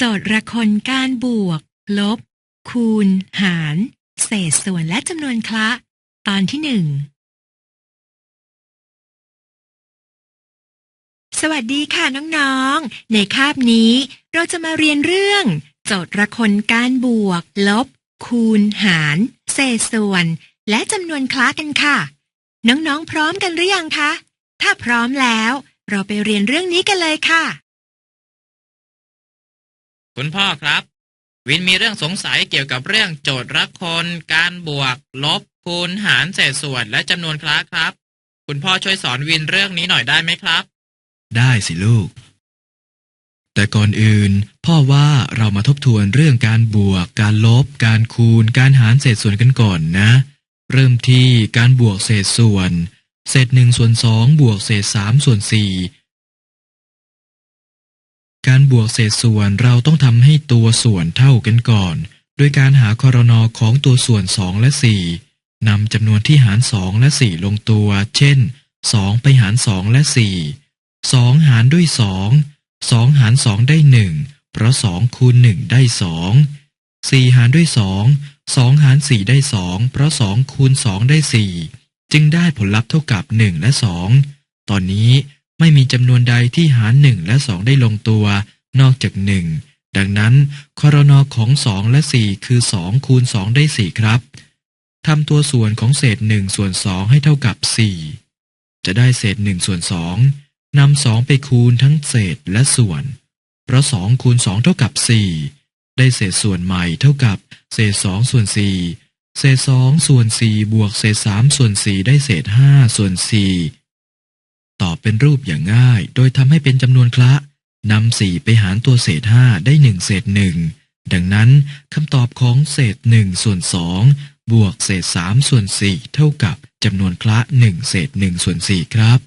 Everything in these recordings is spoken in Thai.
โจทย์ระคนการบวก ลบ คูณ หาร เศษส่วนและจำนวนคละ ตอนที่หนึ่งสวัสดีค่ะน้องๆ ในคาบนี้ เราจะมาเรียนเรื่อง โจทย์ระคนการบวก ลบ คูณ หาร เศษส่วน และจำนวนคละกันค่ะ น้องๆ พร้อมกันหรือยังคะ ถ้าพร้อมแล้ว เราไปเรียนเรื่องนี้กันเลยค่ะ คุณพ่อครับ วินมีเรื่องสงสัยเกี่ยวกับเรื่องโจทย์รักคน การบวก ลบ คูณหารเศษส่วนและจำนวนคละครับ คุณพ่อช่วยสอนวินเรื่องนี้หน่อยได้ไหมครับ ได้สิลูก แต่ก่อนอื่น พ่อว่าเรามาทบทวนเรื่องการบวก การลบ การคูณ การหารเศษส่วนกันก่อนนะ เริ่มที่การบวกเศษส่วน เศษหนึ่งส่วนสองบวกเศษสามส่วนสี่ การบวกเศษส่วนเราต้องทำให้ตัวส่วนเท่ากันก่อน โดยการหาคอรนอของตัวส่วนสองและสี่นำจำนวนที่หารสองและสี่ลงตัว เช่นสองไปหารสองและสี่สองหารด้วยสองสองหารสองได้หนึ่งเพราะสองคูณหนึ่งได้สองสี่หารด้วยสองสองหารสี่ได้สองเพราะสองคูณสองได้สี่จึงได้ผลลัพธ์เท่ากับหนึ่งและสองตอนนี้ ไม่มีจำนวนใดที่หารหนึ่งและสองได้ลงตัวนอกจากหนึ่งดังนั้นครนอของสองและสี่คือสองคูณสองได้สี่ครับทำตัวส่วนของเศษหนึ่งส่วนสองให้เท่ากับสี่จะได้เศษหนึ่งส่วนสองนำสองไปคูณทั้งเศษและส่วน เพราะสองคูณสองเท่ากับสี่ได้เศษส่วนใหม่เท่ากับ เศษสองส่วนสี่เศษสองส่วนสี่บวกเศษสามส่วนสี่ได้เศษห้าส่วนสี่ ตอบเป็นรูปอย่างง่าย โดยทำให้เป็นจำนวนคละนำสี่ไปหารตัวเศษห้าได้หนึ่งเศษหนึ่งดังนั้นคำตอบของเศษหนึ่งส่วนสองบวกเศษสามส่วนสี่เท่ากับจำนวนคละหนึ่งเศษหนึ่งส่วนสี่ครับ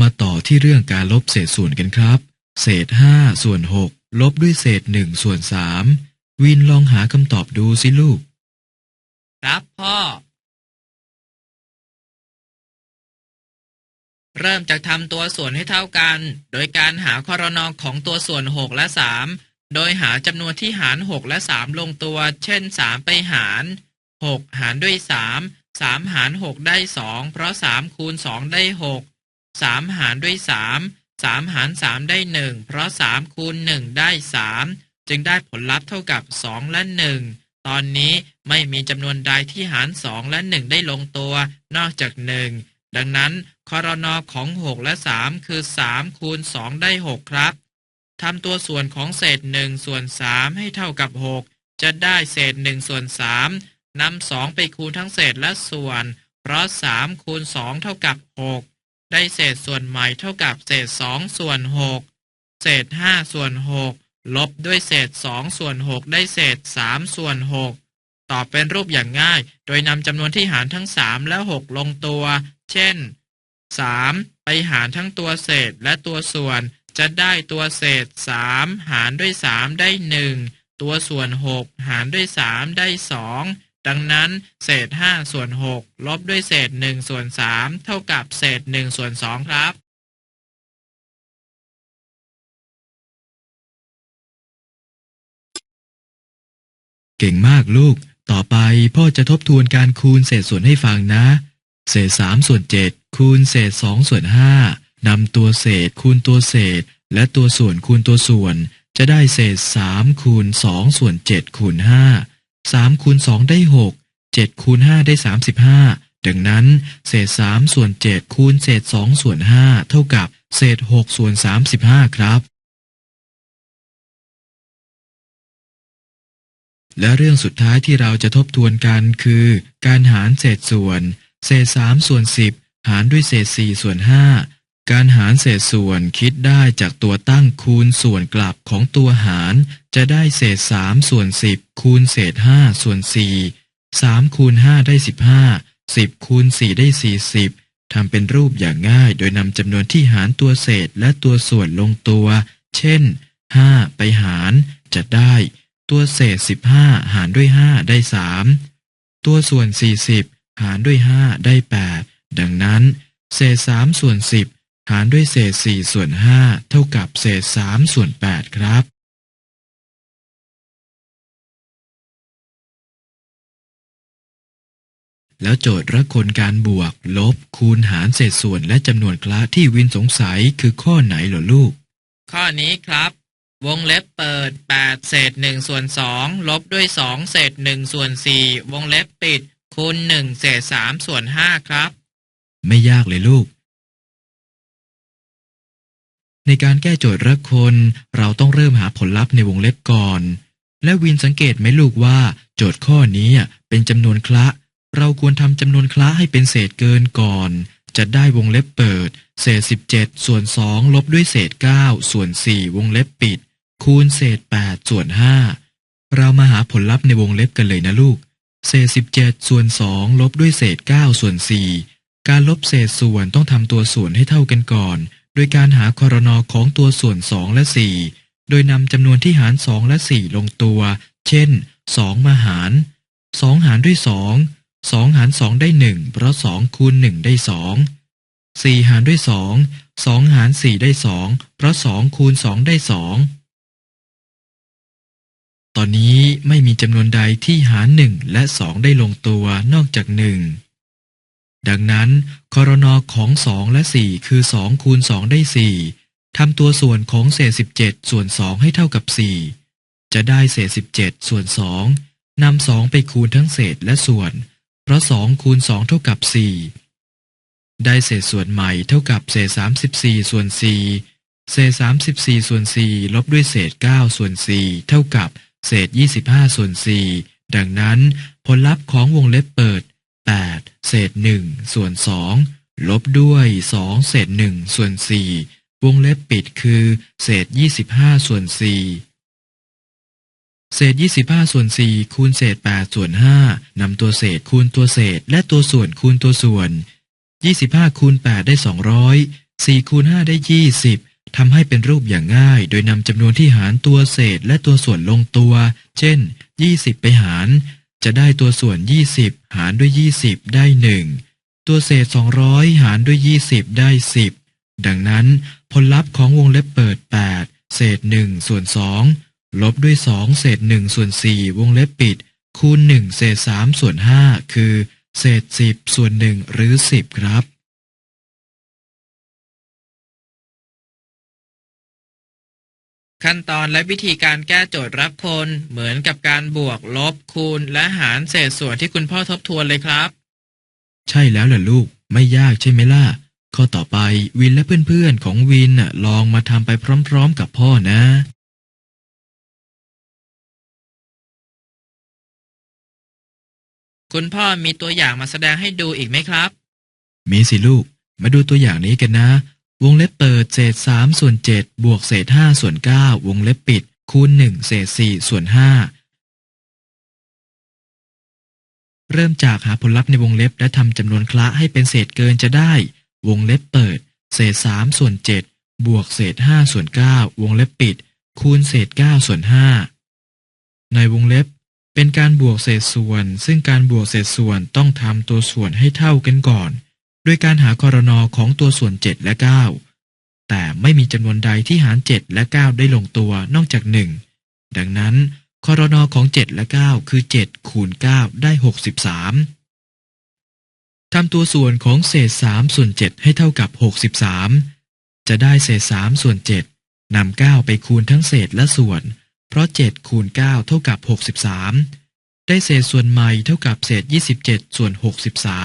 มาต่อที่เรื่องการลบเศษส่วนกันครับ เศษห้าส่วนหกลบด้วยเศษหนึ่งส่วนสามวินลองหาคำตอบดูสิลูก ครับพ่อ เริ่มจากทำตัวส่วนให้เท่ากัน โดยการหาคอรนอของตัวส่วน 6 และ 3 โดยหาจำนวนที่หาร 6 และ 3 ลงตัว เช่น 3 ไปหาร 6 หารด้วย 3 3 หาร 6 ได้ 2 เพราะ 3 คูณ 2 ได้ 6 3 หารด้วย 3 3 หาร 3 ได้ 1 เพราะ 3 คูณ 1 ได้ 3 จึงได้ผลลัพธ์เท่ากับ 2 และ 1 ตอนนี้ไม่มีจำนวนใดที่หาร 2 และ 1 ได้ลงตัว นอกจาก 1 ดังนั้นคอรนอของ 6 และ 3 คือ 3 คูณ 2 ได้ 6 ครับทำตัวส่วนของเศษ 1 ส่วน 3 ให้เท่ากับ 6 จะได้เศษ 1 ส่วน 3นำ2 ไปคูณทั้งเศษและส่วน เพราะ 3 คูณ 2 เท่ากับ 6 ได้เศษส่วนใหม่เท่ากับเศษ 2 ส่วน 6 เศษ 5 ส่วน 6 ลบด้วยเศษ 2 ส่วน 6 ได้เศษ 3 ส่วน 6 ตอบเป็นรูปอย่างง่าย โดยนำจำนวนที่หารทั้ง 3 และ 6 ลงตัว เช่น 3 ไปหารทั้งตัวเศษและตัวส่วนจะได้ตัวเศษ 3 หารด้วย 3 ได้ 1 ตัวส่วน 6 หารด้วย 3 ได้ 2 ดังนั้น เศษ 5 ส่วน 6 ลบด้วยเศษ 1 ส่วน 3 เท่ากับเศษ 1 ส่วน 2 ครับ เก่งมากลูก ต่อไปพ่อจะทบทวนการคูณเศษส่วนให้ฟังนะ เศษสามส่วนเจ็ดคูณเศษสองส่วนห้านำตัวเศษคูณตัวเศษ และตัวส่วนคูณตัวส่วน จะได้เศษสามคูณสองส่วนเจ็ดคูณห้าสามคูณสองได้หกเจ็ดคูณห้าได้สามสิบห้าดังนั้น เศษสามส่วนเจ็ดคูณเศษสองส่วนห้าเท่ากับเศษหกส่วนสามสิบห้าครับและเรื่องสุดท้ายที่เราจะทบทวนกันคือ การหารเศษส่วน เศษสามส่วนสิบหารด้วยเศษสี่ส่วนห้าการหารเศษส่วนคิดได้จากตัวตั้งคูณส่วนกลับของตัวหาร จะได้เศษสามส่วนสิบคูณเศษห้าส่วนสี่สามคูณห้าได้สิบห้าสิบคูณสี่ได้สี่สิบทำเป็นรูปอย่างง่ายโดยนำจำนวนที่หารตัวเศษและตัวส่วนลงตัว เช่นห้าไปหารจะได้ ตัวเศษสิบห้าหารด้วยห้าได้สามตัวส่วนสี่สิบ หารด้วยห้าได้แปดดังนั้น เศษสามส่วนสิบหารด้วยเศษสี่ส่วนห้าเท่ากับเศษสามส่วนแปดครับ แล้วโจทย์ละคนการบวก ลบ คูณหารเศษส่วนและจำนวนคละที่วินสงสัยคือข้อไหนเหรอลูก ข้อนี้ครับวงเล็บเปิด 8 เศษ1ส่วน2ลบด้วย 2 เศษ1ส่วน4วงเล็บปิด คูณ1เศษ3ส่วน5ครับ ไม่ยากเลยลูก ในการแก้โจทย์ละคน เราต้องเริ่มหาผลลัพธ์ในวงเล็บก่อน และวินสังเกตไหมลูกว่า โจทย์ข้อนี้เป็นจำนวนคละ เราควรทำจำนวนคละให้เป็นเศษเกินก่อน จะได้วงเล็บเปิด เศษ 17 ส่วน 2 ลบด้วยเศษ 9 ส่วน 4 วงเล็บปิด คูณเศษ 8 ส่วน 5 เรามาหาผลลัพธ์ในวงเล็บกันเลยนะลูก เศษ17ส่วน2ลบด้วยเศษ9ส่วน4การลบเศษส่วนต้องทำตัวส่วนให้เท่ากันก่อน โดยการหาคอรนอของตัวส่วน2และ4โดยนำจำนวนที่หาร2และ4ลงตัว เช่น2มาหาร2หารด้วย2 2หาร2ได้1เพราะ2คูณ1ได้2 4หารด้วย2 2หาร4ได้2เพราะ2คูณ2ได้2 ตอนนี้ไม่มีจำนวนใดที่หาร1และ2ได้ลงตัวนอกจาก1ดังนั้นคอรนอของ2และ4คือ2คูณ2ได้4ทำตัวส่วนของเศษ17ส่วน2ให้เท่ากับ4จะได้เศษ17ส่วน2นำ2ไปคูณทั้งเศษและส่วน เพราะ2คูณ2เท่ากับ4ได้เศษส่วนใหม่เท่ากับเศษ34ส่วน4เศษ34ส่วน4ลบด้วยเศษ9ส่วน4เท่ากับ เศษ 25 ส่วน 4 ดังนั้น ผลลัพธ์ของวงเล็บเปิด 8 เศษ 1 ส่วน 2 ลบด้วย 2 เศษ 1 ส่วน 4 วงเล็บปิดคือ เศษ 25 ส่วน 4 เศษ 25 ส่วน 4 คูณเศษ 8 ส่วน 5นำตัวเศษคูณตัวเศษ และตัวส่วนคูณตัวส่วน 25 คูณ 8 ได้ 200 4 คูณ 5 ได้ 20 ทำให้เป็นรูปอย่างง่าย โดยนำจำนวนที่หารตัวเศษและตัวส่วนลงตัว เช่น 20 ไปหาร จะได้ตัวส่วน 20 หารด้วย 20 ได้ 1 ตัวเศษ 200 หารด้วย 20 ได้ 10 ดังนั้นผลลัพธ์ของวงเล็บเปิด 8 เศษ 1 ส่วน 2 ลบด้วย 2 เศษ 1 ส่วน 4 วงเล็บปิด คูณ 1 เศษ 3 ส่วน 5 คือ เศษ 10 ส่วน 1 หรือ 10 ครับ ขั้นตอนและวิธีการแก้โจทย์รับคน เหมือนกับการบวกลบคูณ และหารเศษส่วนที่คุณพ่อทบทวนเลยครับ ใช่แล้วล่ะลูกไม่ยากใช่ไหมล่ะ ข้อต่อไปวินและเพื่อนๆของวินน่ะลองมาทำไปพร้อมๆกับพ่อนะคุณพ่อมีตัวอย่างมาแสดงให้ดูอีกไหมครับ มีสิลูก มาดูตัวอย่างนี้กันนะ วงเล็บเปิดเศษสามส่วนเจ็ดบวกเศษห้าส่วนเก้าวงเล็บปิด คูณหนึ่งเศษสี่ส่วนห้าเริ่มจากหาผลลัพธ์ในวงเล็บและทำจำนวนคละให้เป็นเศษเกินจะได้ วงเล็บเปิด เศษสามส่วนเจ็ดบวกเศษห้าส่วนเก้าวงเล็บปิด คูณเศษเก้าส่วนห้าในวงเล็บเป็นการบวกเศษส่วน ซึ่งการบวกเศษส่วนต้องทำตัวส่วนให้เท่ากันก่อน โดยการหาคอรนอของตัวส่วน 7 และ 9 แต่ไม่มีจำนวนใดที่หาร 7 และ 9 ได้ลงตัวนอกจาก 1 ดังนั้นคอรนอของ 7 และ 9 คือ 7 คูณ 9 ได้ 63 ทำตัวส่วนของเศษ 3 ส่วน 7 ให้เท่ากับ 63 จะได้เศษ 3 ส่วน 7นำ9ไปคูณทั้งเศษและส่วน เพราะ 7 คูณ 9 เท่ากับ 63 ได้เศษส่วนใหม่เท่ากับเศษ 27 ส่วน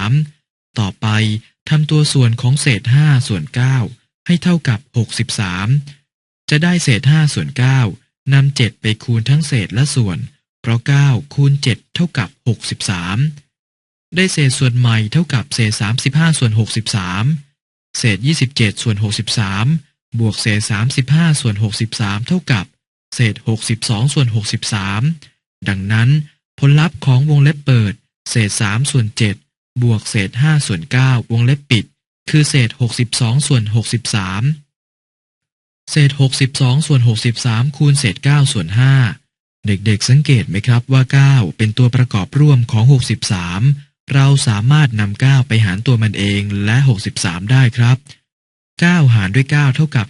63 ต่อไป ทำตัวส่วนของเศษ5ส่วน9ให้เท่ากับ63จะได้เศษ5ส่วน9นำ7ไปคูณทั้งเศษและส่วน เพราะ9คูณ7เท่ากับ63ได้เศษส่วนใหม่เท่ากับเศษ35ส่วน63เศษ27ส่วน63บวกเศษ35ส่วน63เท่ากับเศษ62ส่วน63ดังนั้น ผลลัพธ์ของวงเล็บเปิด เศษ3ส่วน7 บวกเศษ5ส่วน9วงเล็บปิด คือเศษ62ส่วน63เศษ62ส่วน63คูณเศษ9ส่วน5เด็กๆสังเกตไหมครับว่า9เป็นตัวประกอบร่วมของ63เราสามารถนำ9ไปหารตัวมันเองและ63ได้ครับ9หารด้วย9เท่ากับ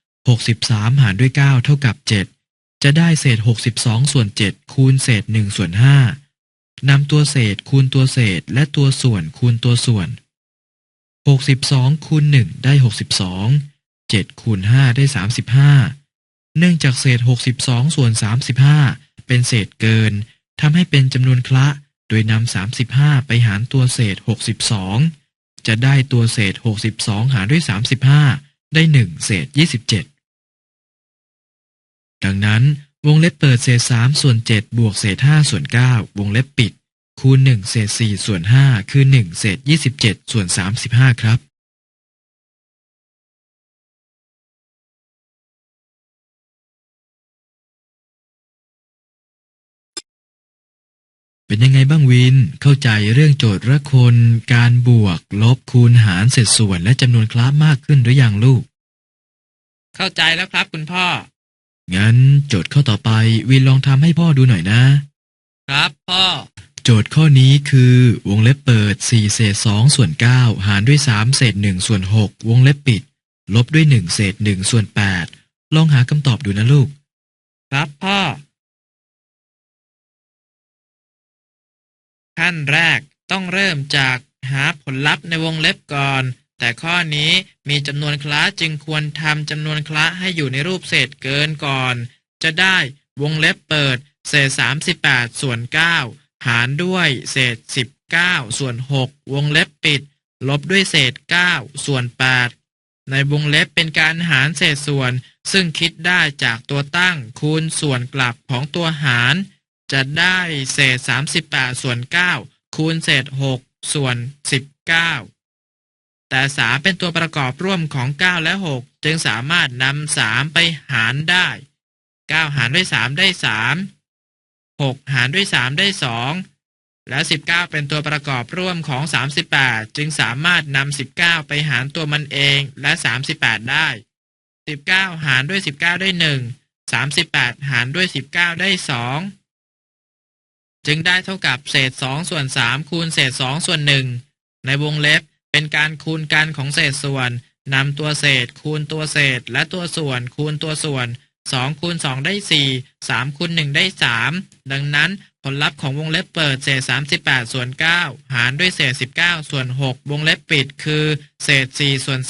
1 63หารด้วย9เท่ากับ7จะได้เศษ62ส่วน7คูณเศษ1ส่วน5 นำตัวเศษคูณตัวเศษและตัวส่วนคูณตัวส่วน 62คูณ1ได้ 62 7คูณ5ได้ 35 เนื่องจากเศษ 62 ส่วน 35 เป็นเศษเกินทำให้เป็นจำนวนคละ โดยนำ35 ไปหารตัวเศษ 62 จะได้ตัวเศษ 62 หารด้วย 35 ได้ 1 เศษ 27 ดังนั้น วงเล็บเปิดเศษ3ส่วน7บวกเศษ5ส่วน9วงเล็บปิด คูณ1เศษ4ส่วน5คือ1เศษ27ส่วน35ครับ เป็นยังไงบ้างวิน เข้าใจเรื่องโจทย์ละคน การบวก ลบคูณหารเศษส่วนและจำนวนคล้ามากขึ้นหรือยังลูก เข้าใจแล้วครับคุณพ่อ งั้นโจทย์ข้อต่อไปวินลองทำให้พ่อดูหน่อยนะ ครับพ่อ โจทย์ข้อนี้คือวงเล็บเปิด 4 เศษ 2 ส่วน 9 หารด้วย 3 เศษ 1 ส่วน 6 วงเล็บปิด ลบด้วย 1 เศษ 1 ส่วน 8 ลองหาคำตอบดูนะลูก ครับพ่อ ขั้นแรกต้องเริ่มจากหาผลลัพธ์ในวงเล็บก่อน แต่ข้อนี้มีจำนวนคล้าจึงควรทำจำนวนคล้าให้อยู่ในรูปเศษเกินก่อน จะได้วงเล็บเปิด เศษ 38 ส่วน 9 หารด้วยเศษ 19 ส่วน 6 วงเล็บปิด ลบด้วยเศษ 9 ส่วน 8 ในวงเล็บเป็นการหารเศษส่วน ซึ่งคิดได้จากตัวตั้งคูณส่วนกลับของตัวหาร จะได้เศษ 38 ส่วน 9 คูณเศษ 6 ส่วน 19 แต่3เป็นตัวประกอบร่วมของ 9 และ 6 จึงสามารถนำ3ไปหารได้ 9 หารด้วย 3 ได้ 3 6 หารด้วย 3 ได้ 2 และ 19 เป็นตัวประกอบร่วมของ 38 จึงสามารถนำ19 ไปหารตัวมันเองและ 38 ได้ 19 หารด้วย 19 ได้ 1 38 หารด้วย 19 ได้ 2 จึงได้เท่ากับเศษ 2 ส่วน 3 คูณเศษ 2 ส่วน 1 ในวงเล็บ เป็นการคูณกันของเศษส่วนนำตัวเศษ คูณตัวเศษ และตัวส่วน คูณตัวส่วน2คูณ2ได้ 4 3คูณ1ได้ 3 ดังนั้นผลลัพธ์ของวงเล็บเปิดเศษ 38 ส่วน 9 หารด้วยเศษ 19 ส่วน 6 วงเล็บปิดคือ เศษ 4 ส่วน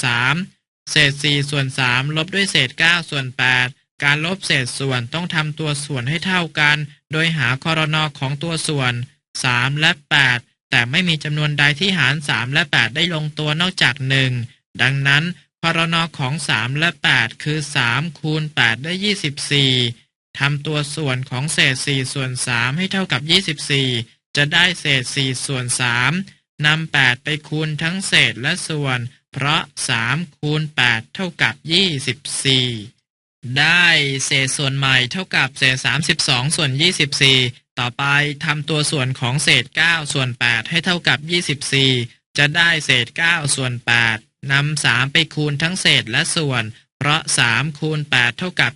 3 เศษ 4 ส่วน 3 ลบด้วยเศษ 9 ส่วน 8 การลบเศษส่วนต้องทำตัวส่วนให้เท่ากัน โดยหาคอรนอของตัวส่วน 3 และ 8 แต่ไม่มีจำนวนใดที่หาร 3 และ 8 ได้ลงตัวนอกจาก 1 ดังนั้นคอรนอของ 3 และ 8 คือ 3 คูณ 8 ได้ 24ทำตัวส่วนของเศษ 4 ส่วน 3 ให้เท่ากับ 24 จะได้เศษ 4 ส่วน 3นำ8 ไปคูณทั้งเศษและส่วน เพราะ 3 คูณ 8 เท่ากับ 24 ได้เศษส่วนใหม่เท่ากับเศษ 32 ส่วน 24 ต่อไปทำตัวส่วนของเศษ 9 ส่วน 8 ให้เท่ากับ 24 จะได้เศษ 9 ส่วน 8นำ3ไปคูณทั้งเศษและส่วน เพราะ 3 คูณ 8 เท่ากับ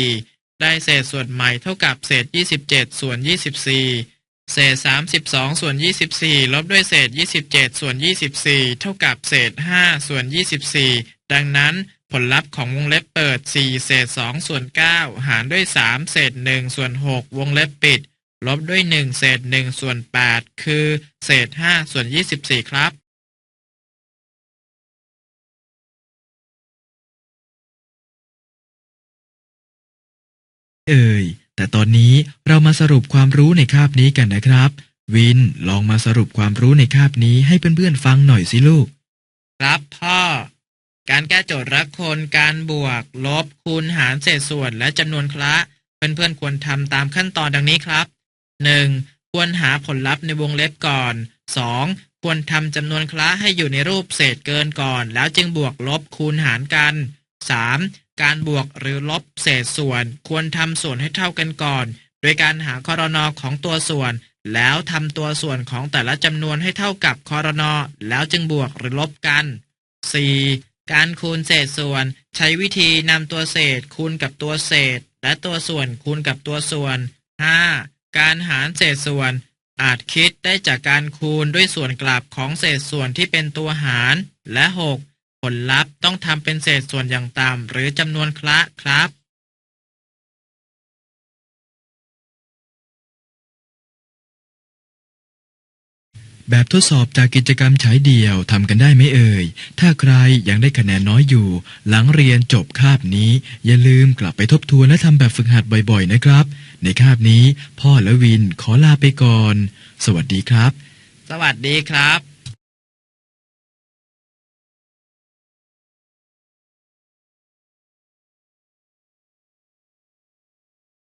24 ได้เศษส่วนใหม่เท่ากับเศษ 27 ส่วน 24 เศษ 32 ส่วน 24 ลบด้วยเศษ 27 ส่วน 24 เท่ากับเศษ 5 ส่วน 24 ดังนั้นผลลัพธ์ของวงเล็บเปิด 4 เศษ 2 ส่วน 9 หารด้วย 3 เศษ 1 ส่วน 6 วงเล็บปิด ลบด้วย 1 เศษ 1 ส่วน 8 คือ เศษ 5 ส่วน 24 ครับ เอ่ย แต่ตอนนี้เรามาสรุปความรู้ในคาบนี้กันนะครับ วินลองมาสรุปความรู้ในคาบนี้ให้เพื่อนๆฟังหน่อยสิลูก ครับพ่อ การแก้โจทย์รักคนการบวก ลบคูณหารเศษส่วนและจำนวนคละเพื่อนๆควรทำตามขั้นตอนดังนี้ครับ 1. ควรหาผลลัพธ์ในวงเล็บก่อน 2. ควรทำจำนวนคละให้อยู่ในรูปเศษเกินก่อน แล้วจึงบวกลบคูณหารกัน 3. การบวกหรือลบเศษส่วน ควรทำส่วนให้เท่ากันก่อน โดยการหาคอรนอของตัวส่วน แล้วทำตัวส่วนของแต่ละจำนวนให้เท่ากับคอรนอแล้วจึงบวกหรือลบกัน 4. การคูณเศษส่วน ใช้วิธีนำตัวเศษคูณกับตัวเศษ และตัวส่วนคูณกับตัวส่วน 5. การหารเศษส่วน อาจคิดได้จากการคูณด้วยส่วนกลับของเศษส่วนที่เป็นตัวหาร และ 6. ผลลัพธ์ต้องทำเป็นเศษส่วนอย่างต่ำหรือจำนวนคละครับแบบทดสอบจากกิจกรรมฉายเดี่ยวทำกันได้ไหมเอ่ย ถ้าใครยังได้คะแนนน้อยอยู่ หลังเรียนจบคาบนี้ อย่าลืมกลับไปทบทวนและทำแบบฝึกหัดบ่อยๆนะครับ ในคาบนี้พ่อและวินขอลาไปก่อน สวัสดีครับ สวัสดีครับ